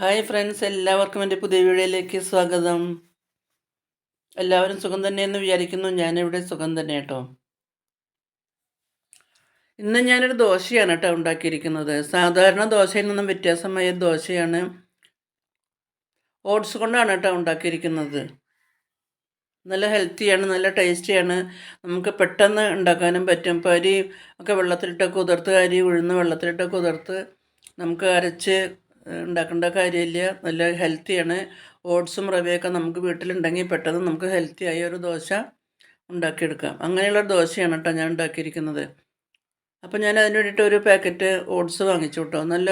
Hi friends എല്ലാവർക്കും എന്റെ പുതിയ വീഡിയോയിലേക്ക് സ്വാഗതം. എല്ലാവരും സുഖം തന്നെയെന്ന് വിചാരിക്കുന്നു. ഞാനിവിടെ സുഖം തന്നെ കേട്ടോ. ഇന്ന് ഞാനൊരു ദോശയാണ് കേട്ടോ ഉണ്ടാക്കിയിരിക്കുന്നത്. സാധാരണ ദോശയിൽ നിന്നും വ്യത്യാസമായ ദോശയാണ് ഓട്സ് കൊണ്ടാണ് കേട്ടോ ഉണ്ടാക്കിയിരിക്കുന്നത്. നല്ല ഹെൽത്തിയാണ് നല്ല ടേസ്റ്റിയാണ്. നമുക്ക് പെട്ടെന്ന് ഉണ്ടാക്കാനും പറ്റും. അരി ഒക്കെ വെള്ളത്തിലിട്ട് കുതിർത്ത് അരി ഉഴുന്ന് വെള്ളത്തിലിട്ട് കുതിർത്ത് നമുക്ക് അരച്ച് ഉണ്ടാക്കേണ്ട കാര്യമില്ല. നല്ല ഹെൽത്തിയാണ് ഓട്സും റവയൊക്കെ നമുക്ക് വീട്ടിലുണ്ടെങ്കിൽ പെട്ടെന്ന് നമുക്ക് ഹെൽത്തി ആയ ഒരു ദോശ ഉണ്ടാക്കിയെടുക്കാം. അങ്ങനെയുള്ള ദോശയാണ് കേട്ടോ ഞാൻ ഉണ്ടാക്കിയിരിക്കുന്നത്. അപ്പോൾ ഞാൻ അതിന് വേണ്ടിയിട്ട് ഒരു പാക്കറ്റ് ഓട്സ് വാങ്ങിച്ചു കേട്ടോ. നല്ല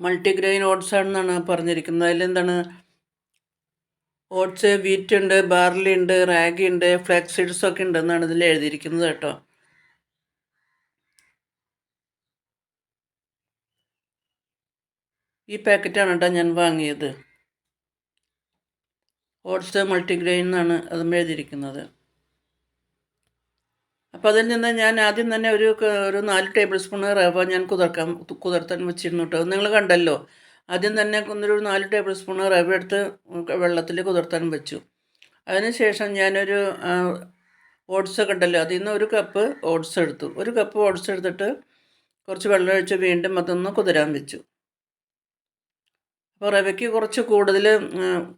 മൾട്ടിഗ്രെയിൻ ഓട്സ് ആണെന്നാണ് പറഞ്ഞിരിക്കുന്നത്. അതിലെന്താണ് ഓട്സ് വീറ്റ് ഉണ്ട് ബാർലി ഉണ്ട് റാഗി ഉണ്ട് ഫ്ലാക്സ് സീഡ്സ് ഒക്കെ ഉണ്ടെന്നാണ് ഇതിൽ എഴുതിയിരിക്കുന്നത് കേട്ടോ. ഈ പാക്കറ്റാണ് കേട്ടോ ഞാൻ വാങ്ങിയത്. ഓട്സ് മൾട്ടിഗ്രെയിൻ എന്നാണ് അതും എഴുതിയിരിക്കുന്നത്. അപ്പോൾ അതിൽ നിന്ന് ഞാൻ ആദ്യം തന്നെ ഒരു ഒരു നാല് ടേബിൾ സ്പൂൺ റവ ഞാൻ കുതിർക്കാൻ കുതിർത്താൻ വെച്ചിരുന്നു കേട്ടോ. നിങ്ങൾ കണ്ടല്ലോ ആദ്യം തന്നെ ഒരു നാല് ടേബിൾ സ്പൂൺ റവ എടുത്ത് വെള്ളത്തിൽ കുതിർത്താൻ വെച്ചു. അതിനുശേഷം ഞാനൊരു ഓട്സ് കണ്ടല്ലോ അതിൽ നിന്ന് ഒരു കപ്പ് ഓട്സ് എടുത്തു. ഒരു കപ്പ് ഓട്സ് എടുത്തിട്ട് കുറച്ച് വെള്ളം ഒഴിച്ച് വീണ്ടും അതൊന്ന് കുതിരാൻ വെച്ചു. അപ്പോൾ റവയ്ക്ക് കുറച്ച് കൂടുതൽ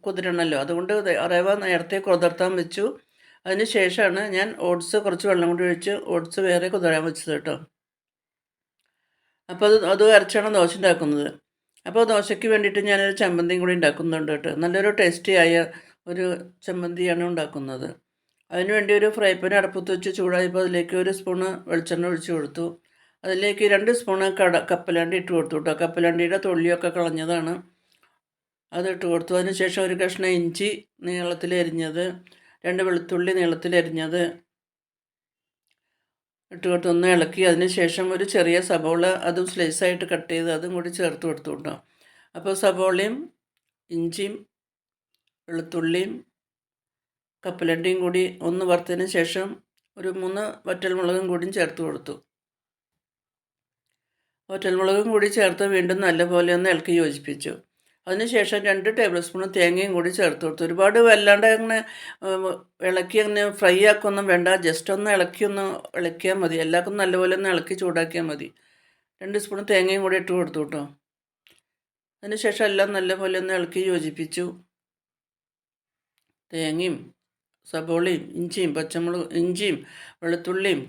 കുതിരണമല്ലോ അതുകൊണ്ട് റവ നേരത്തെ കുതിർത്താൻ വെച്ചു. അതിന് ശേഷമാണ് ഞാൻ ഓട്സ് കുറച്ച് വെള്ളം കൂടി ഒഴിച്ച് ഓട്സ് വേറെ കുതിരാൻ വെച്ചത് കേട്ടോ. അപ്പോൾ അത് അത് അരച്ചാണ് ദോശ ഉണ്ടാക്കുന്നത്. അപ്പോൾ ദോശയ്ക്ക് വേണ്ടിയിട്ട് ഞാനൊരു ചമ്മന്തിയും കൂടി ഉണ്ടാക്കുന്നുണ്ട് കേട്ടോ. നല്ലൊരു ടേസ്റ്റി ആയ ഒരു ചമ്മന്തിയാണ് ഉണ്ടാക്കുന്നത്. അതിനുവേണ്ടി ഒരു ഫ്രൈ പാൻ അടുപ്പത്ത് വെച്ച് ചൂടായപ്പോൾ അതിലേക്ക് ഒരു സ്പൂണ് വെളിച്ചെണ്ണ ഒഴിച്ച് കൊടുത്തു. അതിലേക്ക് രണ്ട് സ്പൂണ് കട കപ്പലണ്ടി ഇട്ട് കൊടുത്തു കേട്ടോ. കപ്പലണ്ടിയുടെ തൊള്ളിയൊക്കെ കളഞ്ഞതാണ്. അതിട്ട് കൊടുത്തു. അതിന് ശേഷം ഒരു കഷ്ണം ഇഞ്ചി നീളത്തിൽ അരിഞ്ഞത് രണ്ട് വെളുത്തുള്ളി നീളത്തിൽ അരിഞ്ഞത് ഇട്ട് കൊടുത്ത്. ഒന്ന് ഇളക്കി. അതിന് ശേഷം ഒരു ചെറിയ സബോള അതും സ്ലൈസായിട്ട് കട്ട് ചെയ്ത് അതും കൂടി ചേർത്ത് കൊടുത്തു കേട്ടോ. അപ്പോൾ സബോളയും ഇഞ്ചിയും വെളുത്തുള്ളിയും കപ്പലണ്ടിയും കൂടി ഒന്ന് വറുത്തതിന് ശേഷം ഒരു മൂന്ന് വറ്റൽമുളകും കൂടിയും ചേർത്ത് കൊടുത്തു. വറ്റൽമുളകും കൂടി ചേർത്ത് വീണ്ടും നല്ലപോലെ ഒന്ന് ഇളക്കി യോജിപ്പിച്ചു. അതിനുശേഷം രണ്ട് ടേബിൾ സ്പൂൺ തേങ്ങയും കൂടി ചേർത്ത് കൊടുത്തു. ഒരുപാട് വല്ലാണ്ട് അങ്ങനെ ഇളക്കി അങ്ങനെ ഫ്രൈ ആക്കൊന്നും വേണ്ട. ജസ്റ്റ് ഒന്ന് ഇളക്കി ഒന്ന് ഇളക്കിയാൽ മതി. എല്ലാവർക്കും നല്ലപോലെ ഒന്ന് ഇളക്കി ചൂടാക്കിയാൽ മതി. രണ്ട് സ്പൂൺ തേങ്ങയും കൂടി ഇട്ട് കൊടുത്തു കേട്ടോ. അതിനുശേഷം എല്ലാം നല്ലപോലെ ഒന്ന് ഇളക്കി യോജിപ്പിച്ചു. തേങ്ങയും സബോളയും ഇഞ്ചിയും പച്ചമുളകും ഇഞ്ചിയും വെളുത്തുള്ളിയും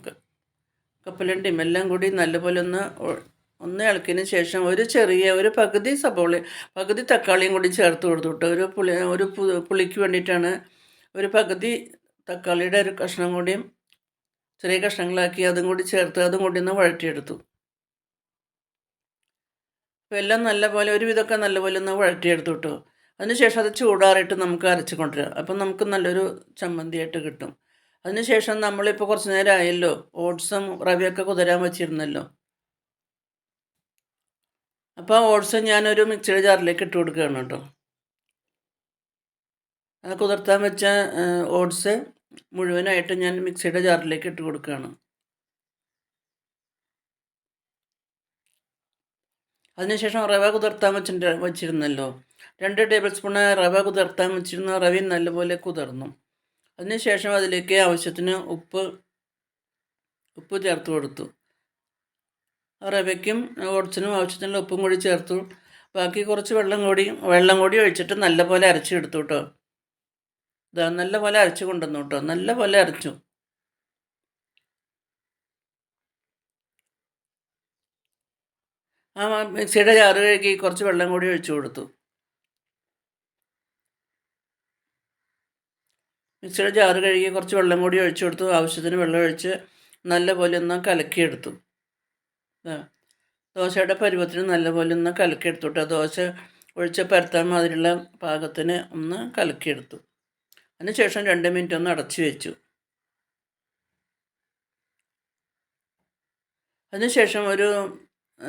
കപ്പലണ്ടിയും എല്ലാം കൂടി നല്ലപോലെ ഒന്ന് ഒന്ന് ഇളക്കിയതിന് ശേഷം ഒരു ചെറിയ ഒരു പകുതി സബോള പകുതി തക്കാളിയും കൂടി ചേർത്ത് കൊടുത്തു കേട്ടോ ഒരു പുളി ഒരു പുളിക്ക് വേണ്ടിയിട്ടാണ്. ഒരു പകുതി തക്കാളിയുടെ ഒരു കഷ്ണം കൂടിയും ചെറിയ കഷ്ണങ്ങളാക്കി അതും കൂടി ചേർത്ത് അതും കൂടി ഒന്ന് വഴറ്റിയെടുത്തു. അപ്പോൾ എല്ലാം നല്ലപോലെ ഒരുവിധമൊക്കെ നല്ലപോലെ ഒന്ന് വഴറ്റിയെടുത്തു കേട്ടോ. അതിനുശേഷം അത് ചൂടാറിയിട്ട് നമുക്ക് അരച്ച് കൊണ്ടുവരാം. അപ്പം നമുക്ക് നല്ലൊരു ചമ്മന്തിയായിട്ട് കിട്ടും. അതിനുശേഷം നമ്മളിപ്പോൾ കുറച്ച് നേരം ആയല്ലോ ഓട്സും റവയൊക്കെ കുതിരാൻ വെച്ചിരുന്നല്ലോ. അപ്പോൾ ഓട്സ് ഞാനൊരു മിക്സിയുടെ ജാറിലേക്ക് ഇട്ട് കൊടുക്കുകയാണ് കേട്ടോ. ആ കുതിർത്താൻ വെച്ച ഓട്സ് മുഴുവനായിട്ട് ഞാൻ മിക്സിയുടെ ജാറിലേക്ക് ഇട്ട് കൊടുക്കുകയാണ്. അതിനുശേഷം റവ കുതിർത്താൻ വെച്ചിട്ട് വെച്ചിരുന്നല്ലോ. രണ്ട് ടേബിൾ സ്പൂണ് റവ കുതിർത്താൻ വെച്ചിരുന്ന. റവയും നല്ലപോലെ കുതിർന്നു. അതിനുശേഷം അതിലേക്ക് ആവശ്യത്തിന് ഉപ്പ് ഉപ്പ് ചേർത്ത് കൊടുത്തു. റവയ്ക്കും ഓട്സിനും ആവശ്യത്തിനുള്ള ഉപ്പും കൂടി ചേർത്തു. ബാക്കി കുറച്ച് വെള്ളം കൂടി വെള്ളം കൂടി ഒഴിച്ചിട്ട് നല്ലപോലെ അരച്ചെടുത്തു കേട്ടോ ഇതാ നല്ലപോലെ അരച്ച് കൊണ്ടുവന്നു കേട്ടോ നല്ലപോലെ അരച്ചു. ആ മിക്സിയുടെ ചാറ് കഴുകി കുറച്ച് വെള്ളം കൂടി ഒഴിച്ചു കൊടുത്തു. മിക്സിയുടെ ചാറ് കഴുകി കുറച്ച് വെള്ളം കൂടി ഒഴിച്ചു കൊടുത്തു. ആവശ്യത്തിന് വെള്ളം ഒഴിച്ച് നല്ലപോലെ ഒന്ന് കലക്കിയെടുത്തു. ദോശയുടെ പരുവത്തിന് നല്ലപോലെ ഒന്ന് കലക്കിയെടുത്തു കേട്ടോ ദോശ ഒഴിച്ച് പരത്താൻ മാതിരിയുള്ള പാകത്തിന് ഒന്ന് കലക്കിയെടുത്തു. അതിനുശേഷം രണ്ട് മിനിറ്റ് ഒന്ന് അടച്ചു വെച്ചു. അതിനുശേഷം ഒരു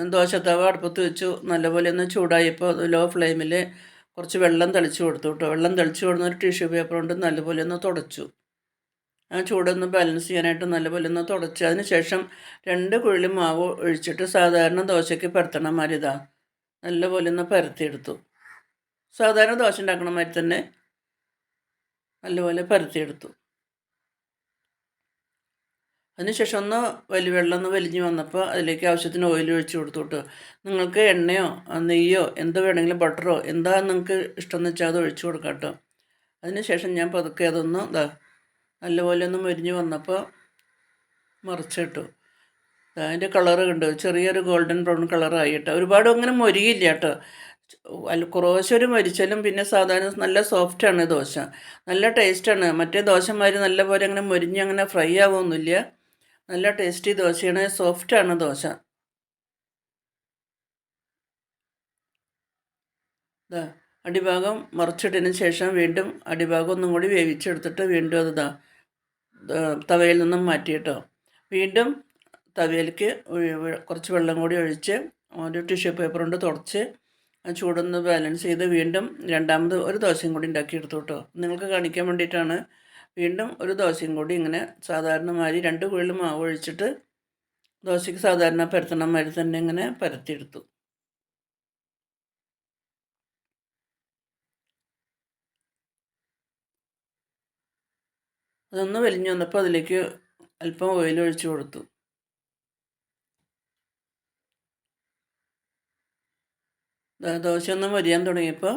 ദോശത്തവ അടുപ്പത്ത് വെച്ചു. നല്ലപോലെ ഒന്ന് ചൂടായപ്പോൾ ലോ ഫ്ലെയിമിൽ കുറച്ച് വെള്ളം തളിച്ചു കൊടുത്തു കേട്ടോ. വെള്ളം തളിച്ചു കൊടുന്ന ഒരു ടിഷ്യൂ പേപ്പർ കൊണ്ട് നല്ലപോലെ ഒന്ന് തുടച്ചു. ചൂടൊന്ന് ബാലൻസ് ചെയ്യാനായിട്ട് നല്ലപോലെ ഒന്ന് തുടച്ച്. അതിന് ശേഷം രണ്ട് കുഴി മാവ് ഒഴിച്ചിട്ട് സാധാരണ ദോശയ്ക്ക് പരത്തണ മാതിരി ഇതാ നല്ലപോലെ ഒന്ന് പരത്തിയെടുത്തു. സാധാരണ ദോശ ഉണ്ടാക്കണ മാതിരി തന്നെ നല്ലപോലെ പരത്തിയെടുത്തു. അതിനുശേഷം ഒന്ന് വലിയ വെള്ളം ഒന്ന് വലിഞ്ഞ് വന്നപ്പോൾ അതിലേക്ക് ആവശ്യത്തിന് ഓയിൽ ഒഴിച്ച് കൊടുത്തു നിങ്ങൾക്ക് എണ്ണയോ നെയ്യോ എന്ത് വേണമെങ്കിലും ബട്ടറോ എന്താ നിങ്ങൾക്ക് ഇഷ്ടം എന്ന് വെച്ചാൽ അത് ഒഴിച്ചു കൊടുക്കാം കേട്ടോ. അതിനുശേഷം ഞാൻ പതുക്കെ അതൊന്ന് ഇതാ നല്ലപോലെ ഒന്ന് മുരിഞ്ഞ് വന്നപ്പോൾ മറിച്ചിട്ടു. അതിന്റെ കളറ് കണ്ടു. ചെറിയൊരു ഗോൾഡൻ ബ്രൗൺ കളറായി കേട്ടോ. ഒരുപാട് അങ്ങനെ മൊരിയില്ല കേട്ടോ. കുറേശ്ശെ ഒരു മരിച്ചാലും പിന്നെ സാധാരണ നല്ല സോഫ്റ്റാണ് ദോശ. നല്ല ടേസ്റ്റാണ് മറ്റേ ദോശമാർ നല്ല പോലെ അങ്ങനെ മൊരിഞ്ഞ് അങ്ങനെ ഫ്രൈ ആവുമൊന്നുമില്ല നല്ല ടേസ്റ്റി ദോശയാണ്. സോഫ്റ്റാണ് ദോശ. ഇതാ അടിഭാഗം മറിച്ചിട്ടതിന് ശേഷം വീണ്ടും അടിഭാഗം ഒന്നും കൂടി വേവിച്ചെടുത്തിട്ട് വീണ്ടും അത് തവയിൽ നിന്നും മാറ്റിയിട്ടോ വീണ്ടും തവയിലേക്ക് കുറച്ച് വെള്ളം കൂടി ഒഴിച്ച് ഒരു ടിഷ്യൂ പേപ്പർ കൊണ്ട് തുടച്ച് ചൂടൊന്ന് ബാലൻസ് ചെയ്ത് വീണ്ടും രണ്ടാമത് ഒരു ദോശയും കൂടി ഉണ്ടാക്കിയെടുത്തു കേട്ടോ. നിങ്ങൾക്ക് കാണിക്കാൻ വേണ്ടിയിട്ടാണ്. വീണ്ടും ഒരു ദോശയും കൂടി ഇങ്ങനെ സാധാരണമാതിരി രണ്ട് കുഴിൽ മാവ് ഒഴിച്ചിട്ട് ദോശയ്ക്ക് സാധാരണ പരത്തണമാതിരി തന്നെ ഇങ്ങനെ പരത്തിയെടുത്തു. അതൊന്ന് വലിഞ്ഞു വന്നപ്പോൾ അതിലേക്ക് അല്പം ഓയിൽ ഒഴിച്ചു കൊടുത്തു. ദോശ ഒന്ന് മരിയാൻ തുടങ്ങിയപ്പോൾ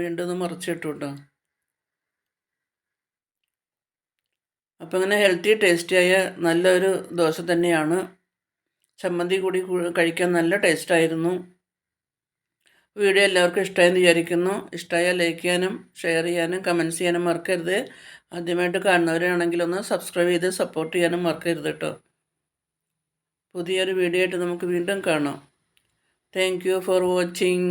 വീണ്ടും ഒന്ന് മറിച്ചിട്ടു കേട്ടോ അപ്പോൾ ഇങ്ങനെ ഹെൽത്തി ടേസ്റ്റിയായ നല്ലൊരു ദോശ തന്നെയാണ്. ചമ്മന്തി കൂടി കഴിക്കാൻ നല്ല ടേസ്റ്റായിരുന്നു വീഡിയോ എല്ലാവർക്കും ഇഷ്ടമായെന്ന് വിചാരിക്കുന്നു. ഇഷ്ടമായാൽ ലൈക്ക് ചെയ്യാനും ഷെയർ ചെയ്യാനും കമന്റ്സ് ചെയ്യാനും മറക്കരുത്. ആദ്യമായിട്ട് കാണുന്നവരാണെങ്കിൽ ഒന്ന് സബ്സ്ക്രൈബ് ചെയ്ത് സപ്പോർട്ട് ചെയ്യാനും മറക്കരുത് കേട്ടോ പുതിയൊരു വീഡിയോ ആയിട്ട് നമുക്ക് വീണ്ടും കാണാം. Thank you for watching